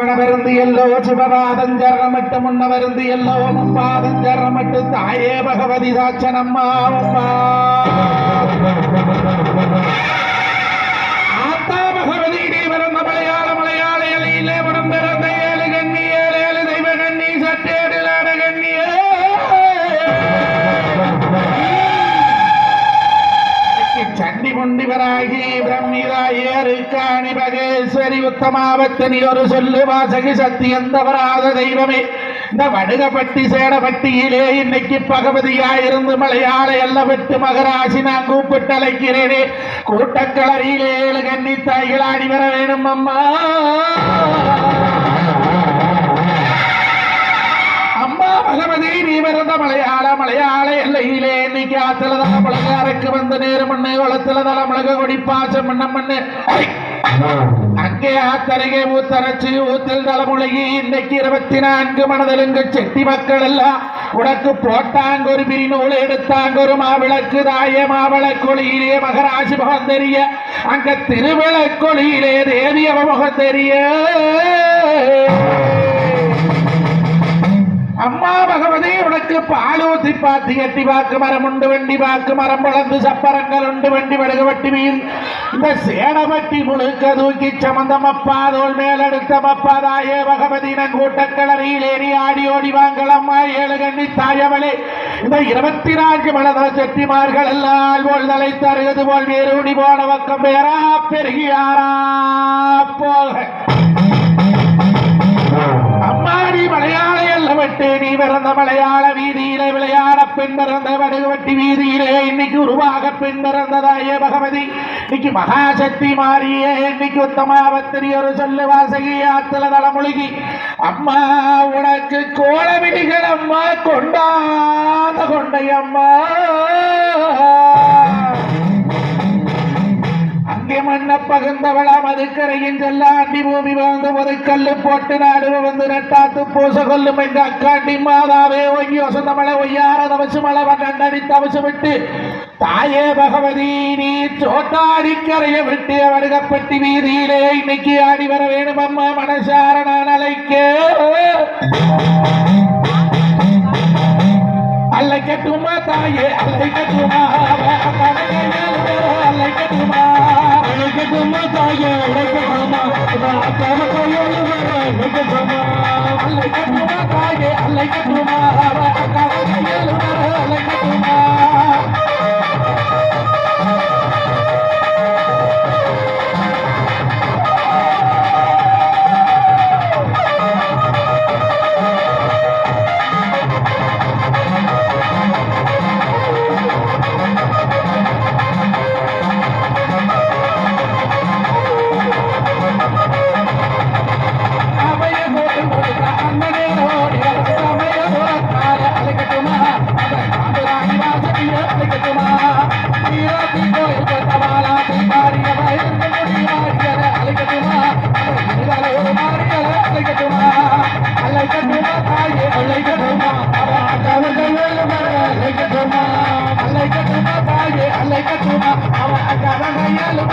குணவருந்து yellow சிவபாதஞ்சரணமிட்டு முன்னவருந்து yellow முப்பாதஞ்சரணமிட்டு தாயே பகவதி சாட்சனம்மா அம்மா. ஆத்தா பிரம்மிதாயேறு காணி பகேஸ்வரி உத்தமாவத்தனி ஒரு சொல்லு வாசகி சத்தியந்தவராத தெய்வமே. இந்த வடுகப்பட்டி சேடப்பட்டியிலே இன்னைக்கு பகவதியாயிருந்து மலையாள எல்ல விட்டு மகராசி நான் கூப்பிட்டு அழைக்கிறேனே. கூட்டக்கலரியிலே ஏழு கண்ணி தாய்களாடி வர வேணும் அம்மா. அம்மா பகவதி நீ பிறந்த மலையாள மலையாள எல்லையிலே இன்னைக்கு ஆத்துல தான் மிளகாருக்கு வந்த நேரம் மண்ணு குளத்துல தல மிளக கொடி பாசம் மண்ணம் மண்ணு. அங்கே ஆத்தருகே ஊத்தரைச்சு ஊத்தல் தலைமுழுகி இன்னைக்கு இருபத்தி நான்கு மனதலுங்க செட்டி மக்கள் எல்லாம் உனக்கு போட்டாங்க ஒரு பிரிநூல் எடுத்தாங்க ஒரு மாவிளக்கு தாய மாவிளக்கொழியிலே மகராசி முகம் தெரிய. அங்க திருவிளக்கொழியிலே தேவி அவ முகம் தெரிய. அம்மா பகவதி உனக்கு பாலூத்தி பாத்தி எட்டி வாக்கு மரம் உண்டு வண்டி வாக்கு மரம் வளர்ந்து சப்பரங்கள் உண்டு வண்டி வடுக வட்டி மீன். இந்த சேடவட்டி முழுக்க தூக்கி சமந்தமப்பா தோல் மேலெடுத்த மப்பாதாயே பகவதி கூட்டக்கிளறியில் ஏறி ஆடி ஓடி வாங்களம்மா ஏழு கண்ணி தாயவளே. இந்த இருபத்தி நான்கு மலதள செட்டிமார்கள் எல்லாம் போல் தலை தருகிறது போல் வேரூடி போன பக்கம் பேரா பெருகியாரா போக. தேடி பிறந்த மலையாள வீதியிலே விளையாட பெண் பிறந்த வடுவட்டி வீதியிலே இன்னைக்கு உருவாக பெண் பிறந்ததாயே பகவதி. இன்னைக்கு மகாசக்தி மாறியே இன்னைக்கு உத்தமாவத்திரி ஒரு சொல்லு வாசகி ஆத்துல தலமுழுகி. அம்மா உனக்கு கோலமிடிகள் அம்மா கொண்டாத கொண்டை அம்மா. அங்கே மண்ண பகுந்தவளா அதுக்கரையின் செல்ல ஆண்டி பூமி வந்து ஒரு கல்லு போட்டு நாடுவ வந்து நட்டாத்து பூச கொல்லும் எங்க அக்காண்டி மாதாவே ஒங்கி வசந்த மலை ஒய்யார தவசு மலை வண்ணி தவசு விட்டு. தாயே பகவதி நீ சோட்டாடி விட்டு வடுகப்பட்டி வீதியிலே இன்னைக்கு ஆடி வர வேணும் அம்மா மனசார நான் அழைக்க அலைக்கட்டுமா தாயே அல்லைக்கட்டுமா அல்லைக்கட்டுமா घुमाए على أجعل ميال